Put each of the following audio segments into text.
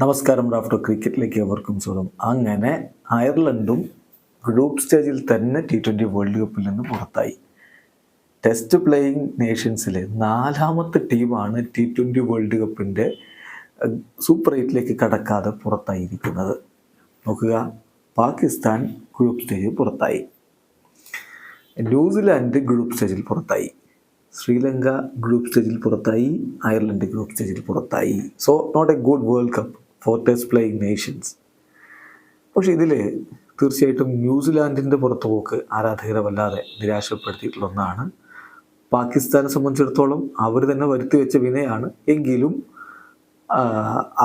നമസ്കാരം ഡോക്ടർ ക്രിക്കറ്റിലേക്ക് അവർക്കും സ്വാഗതം. അങ്ങനെ അയർലൻഡും ഗ്രൂപ്പ് സ്റ്റേജിൽ തന്നെ ടി ട്വന്റി വേൾഡ് കപ്പിൽ നിന്ന് പുറത്തായി. ടെസ്റ്റ് പ്ലേയിങ് നേഷൻസിലെ നാലാമത്തെ ടീമാണ് ടി ട്വന്റി വേൾഡ് കപ്പിന്റെ സൂപ്പർ എയ്റ്റിലേക്ക് കടക്കാതെ പുറത്തായിരിക്കുന്നത്. നോക്കുക പാകിസ്ഥാൻ ഗ്രൂപ്പ് സ്റ്റേജിൽ പുറത്തായി. ന്യൂസിലാൻഡ് ഗ്രൂപ്പ് സ്റ്റേജിൽ പുറത്തായി. ശ്രീലങ്ക ഗ്രൂപ്പ് സ്റ്റേജിൽ പുറത്തായി. അയർലൻഡ് ഗ്രൂപ്പ് സ്റ്റേജിൽ പുറത്തായി. So not a good world cup for test playing nations. പക്ഷെ ഇതിൽ തീർച്ചയായിട്ടും ന്യൂസിലാൻഡിന്റെ പുറത്തുപോക്ക് ആരാധകരെ വല്ലാതെ നിരാശപ്പെടുത്തിയിട്ടുള്ള ഒന്നാണ്. പാകിസ്ഥാനെ സംബന്ധിച്ചിടത്തോളം അവർ തന്നെ വരുത്തി വെച്ച വിനയാണ്. എങ്കിലും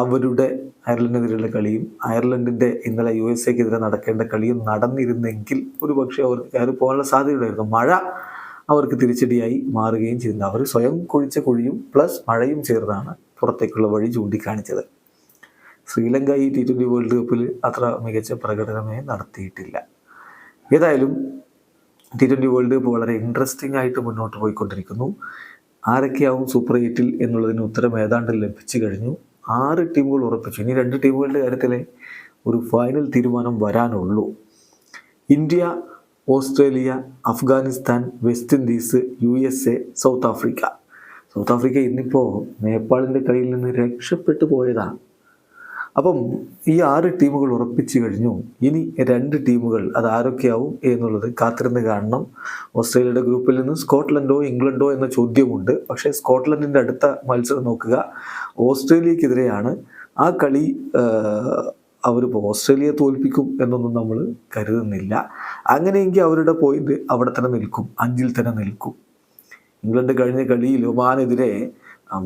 അവരുടെ അയർലൻഡിനെതിരെയുള്ള കളിയും അയർലൻഡിന്റെ ഇന്നലെ യു എസ് എക്കെതിരെ നടക്കേണ്ട കളിയും നടന്നിരുന്നെങ്കിൽ ഒരു പക്ഷേ അവർക്ക് കയറി പോകാനുള്ള സാധ്യതയുണ്ടായിരുന്നു. മഴ അവർക്ക് തിരിച്ചടിയായി മാറുകയും ചെയ്യുന്നു അവർ സ്വയം കുഴിച്ച കുഴിയും പ്ലസ് മഴയും ചേർന്നാണ് പുറത്തേക്കുള്ള വഴി ചൂണ്ടിക്കാണിച്ചത്. ശ്രീലങ്ക ഈ ടി ട്വന്റി വേൾഡ് കപ്പിൽ അത്ര മികച്ച പ്രകടനമേ നടത്തിയിട്ടില്ല. ഏതായാലും ടി ട്വന്റി വേൾഡ് കപ്പ് വളരെ ഇൻട്രസ്റ്റിംഗ് ആയിട്ട് മുന്നോട്ട് പോയിക്കൊണ്ടിരിക്കുന്നു. ആരൊക്കെയാവും സൂപ്പർ എയ്റ്റിൽ എന്നുള്ളതിന് ഉത്തരം ഏതാണ്ട് ലഭിച്ചു കഴിഞ്ഞു. ആറ് ടീമുകൾ ഉറപ്പിച്ചു. ഇനി രണ്ട് ടീമുകളുടെ കാര്യത്തിലെ ഒരു ഫൈനൽ തീരുമാനം വരാനുള്ളൂ. India Australia Afghanistan West Indies U S A South Africa. South Africa ഇന്നിപ്പോൾ നേപ്പാളിന്റെ കയ്യിൽ നിന്ന് രക്ഷപ്പെട്ടു പോയതാണ്. അപ്പം ഈ ആറ് ടീമുകൾ ഉറപ്പിച്ചു കഴിഞ്ഞു. ഇനി രണ്ട് ടീമുകൾ അത് ആരൊക്കെയാവും എന്നുള്ളത് കാത്തിരുന്ന് കാണണം. ഓസ്ട്രേലിയയുടെ ഗ്രൂപ്പിൽ നിന്ന് സ്കോട്ട്ലൻഡോ ഇംഗ്ലണ്ടോ എന്ന ചോദ്യമുണ്ട്. പക്ഷേ സ്കോട്ട്ലൻഡിന്റെ അടുത്ത മത്സരം നോക്കുക. ഓസ്ട്രേലിയക്കെതിരെയാണ് ആ കളി അവരിപ്പോൾ ഓസ്ട്രേലിയയെ തോൽപ്പിക്കും എന്നൊന്നും നമ്മൾ കരുതുന്നില്ല. അങ്ങനെയെങ്കിൽ അവരുടെ പോയിന്റ് അവിടെ തന്നെ നിൽക്കും. അഞ്ചിൽ തന്നെ നിൽക്കും. ഇംഗ്ലണ്ട് കഴിഞ്ഞ കളിയിൽ ഒമാനെതിരെ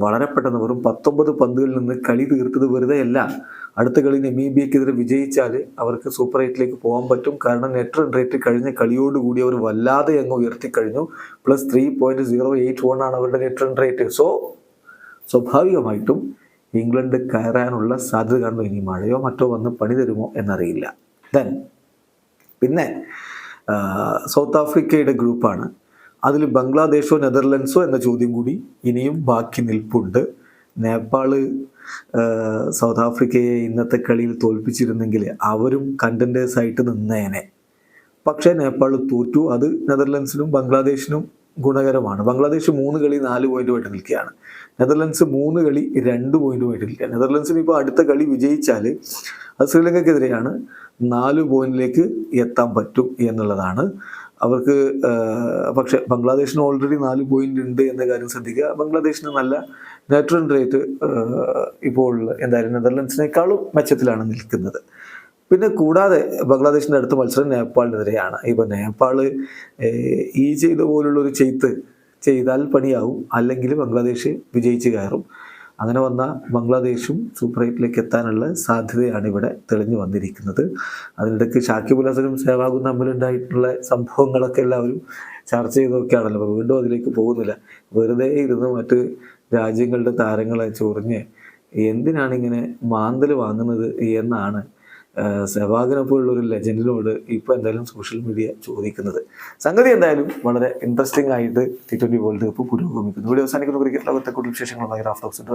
വളരെ പെട്ടെന്ന് വെറും പത്തൊമ്പത് പന്തുകളിൽ നിന്ന് കളി തീർത്തത് വെറുതെ അല്ല. അടുത്ത കളി നെമീബിയക്കെതിരെ വിജയിച്ചാൽ അവർക്ക് സൂപ്പർ എയ്റ്റിലേക്ക് പോകാൻ പറ്റും. കാരണം നെറ്റ് റൺ റേറ്റ് കഴിഞ്ഞ കളിയോടുകൂടി അവർ വല്ലാതെ അങ്ങ് ഉയർത്തിക്കഴിഞ്ഞു plus three point zero eight one ആണ് അവരുടെ നെറ്റ് റൺ റേറ്റ്. സോ സ്വാഭാവികമായിട്ടും ഇംഗ്ലണ്ട് കയറാനുള്ള സാധ്യത കാണുന്നു. ഇനി മഴയോ മറ്റോ വന്ന് പണി തരുമോ എന്നറിയില്ല. ദെൻ പിന്നെ സൗത്ത് ആഫ്രിക്കയുടെ ഗ്രൂപ്പാണ്. അതിൽ ബംഗ്ലാദേശോ നെതർലൻഡ്സോ എന്ന ചോദ്യം കൂടി ഇനിയും ബാക്കി നിൽപ്പുണ്ട്. നേപ്പാൾ സൗത്ത് ആഫ്രിക്കയെ ഇന്നത്തെ കളിയിൽ തോൽപ്പിച്ചിരുന്നെങ്കിൽ അവരും കണ്ടന്റേഴ്സ് ആയിട്ട് നിന്നേനെ. പക്ഷേ നേപ്പാൾ തോറ്റു. അത് നെതർലൻഡ്സിനും ബംഗ്ലാദേശിനും ഗുണകരമാണ്. ബംഗ്ലാദേശ് മൂന്ന് കളി നാല് പോയിന്റുമായിട്ട് നിൽക്കുകയാണ്. നെതർലൻഡ്സ് മൂന്ന് കളി രണ്ട് പോയിന്റുമായിട്ട് നിൽക്കുക നെതർലൻഡ്സിന് ഇപ്പോൾ അടുത്ത കളി വിജയിച്ചാൽ അത് ശ്രീലങ്കയ്ക്കെതിരെയാണ് നാല് പോയിന്റിലേക്ക് എത്താൻ പറ്റും എന്നുള്ളതാണ്. അവർക്ക് പക്ഷെ ബംഗ്ലാദേശിന് ഓൾറെഡി നാല് പോയിന്റ് ഉണ്ട് എന്ന കാര്യം ശ്രദ്ധിക്കുക. ബംഗ്ലാദേശിന് നല്ല നെറ്റ് റേറ്റ് ഇപ്പോൾ എന്തായാലും നെതർലൻഡ്സിനേക്കാളും മെച്ചത്തിലാണ് നിൽക്കുന്നത്. പിന്നെ കൂടാതെ ബംഗ്ലാദേശിന്റെ അടുത്ത മത്സരം നേപ്പാളിനെതിരെയാണ്. ഇപ്പോൾ നേപ്പാൾ ഈ ചെയ്ത പോലുള്ളൊരു ചെയ്ത്ത് ചെയ്താൽ പണിയാവും. അല്ലെങ്കിൽ ബംഗ്ലാദേശ് വിജയിച്ച് കയറും. അങ്ങനെ വന്ന ബംഗ്ലാദേശും സൂപ്പർ എയ്റ്റിലേക്ക് എത്താനുള്ള സാധ്യതയാണ് ഇവിടെ തെളിഞ്ഞു വന്നിരിക്കുന്നത്. അതിനിടയ്ക്ക് ഷാക്കിബ് ഉൽ ഹസനും സേവാഗും തമ്മിലുണ്ടായിട്ടുള്ള സംഭവങ്ങളൊക്കെ എല്ലാവരും ചർച്ച ചെയ്തൊക്കെയാണല്ലോ. അപ്പോൾ വീണ്ടും അതിലേക്ക് പോകുന്നില്ല. വെറുതെ ഇരുന്ന് മറ്റ് രാജ്യങ്ങളുടെ താരങ്ങളെ ചൊറിഞ്ഞ് എന്തിനാണ് ഇങ്ങനെ മാന്തൽ വാങ്ങുന്നത് എന്നാണ് സെവാഗിനെ പോലുള്ള ഒരു ലെജൻഡിനോട് ഇപ്പോൾ എന്തായാലും സോഷ്യൽ മീഡിയ ചോദിക്കുന്നത്. സംഗതി എന്തായാലും വളരെ ഇൻട്രസ്റ്റിംഗ് ആയിട്ട് ടി ട്വന്റി വേൾഡ് കപ്പ് പുരോഗമിക്കുന്നു. ഇവിടെ അവസാനിക്കുന്ന. ക്രിക്കറ്റ് ലോകത്തെ കൂടുതൽ വിശേഷങ്ങളുമായി റാഫ്റ്റോക്സിന്റെ